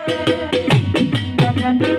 আমি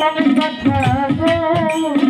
গোপন কথা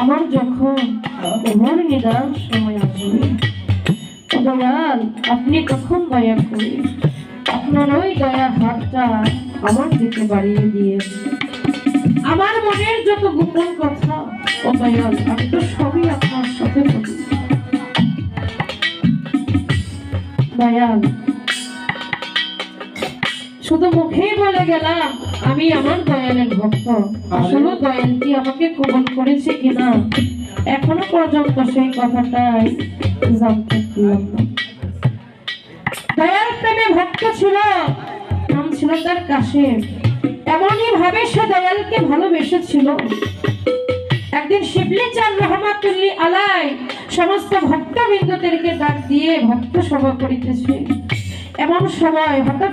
আমার যখন ওভার নিদান সময় আসবে, দয়াল, আপনি কখন দয়া করে। আপনার ওই দয়া হাতটা আমার দিকে বাড়িয়ে দিয়ে। আমার মনের যত গোপন কথা, ও দয়াল, আমি তো সবই আপনার সাথে দয়াল শুধু মুখেই বলে গেলাম, আমি আমার দয়ালের ভক্ত। আসলে দয়ালটি আমাকে কবল করেছে কিনা, এখনও পর্যন্ত সেই কথাটাই জানতে পারলাম দয়াল প্রেমে ভক্ত ছিল, নাম ছিল তার এমনই ভাবে সে দয়ালকে ভালোবেসেছিল। একদিন শিবলি চাঁদ রহমাতুল্লি আলাই সমস্ত ভক্তবৃন্দদেরকে ডাক দিয়ে ভক্ত সভা করিতেছে। এমন সময় হঠাৎ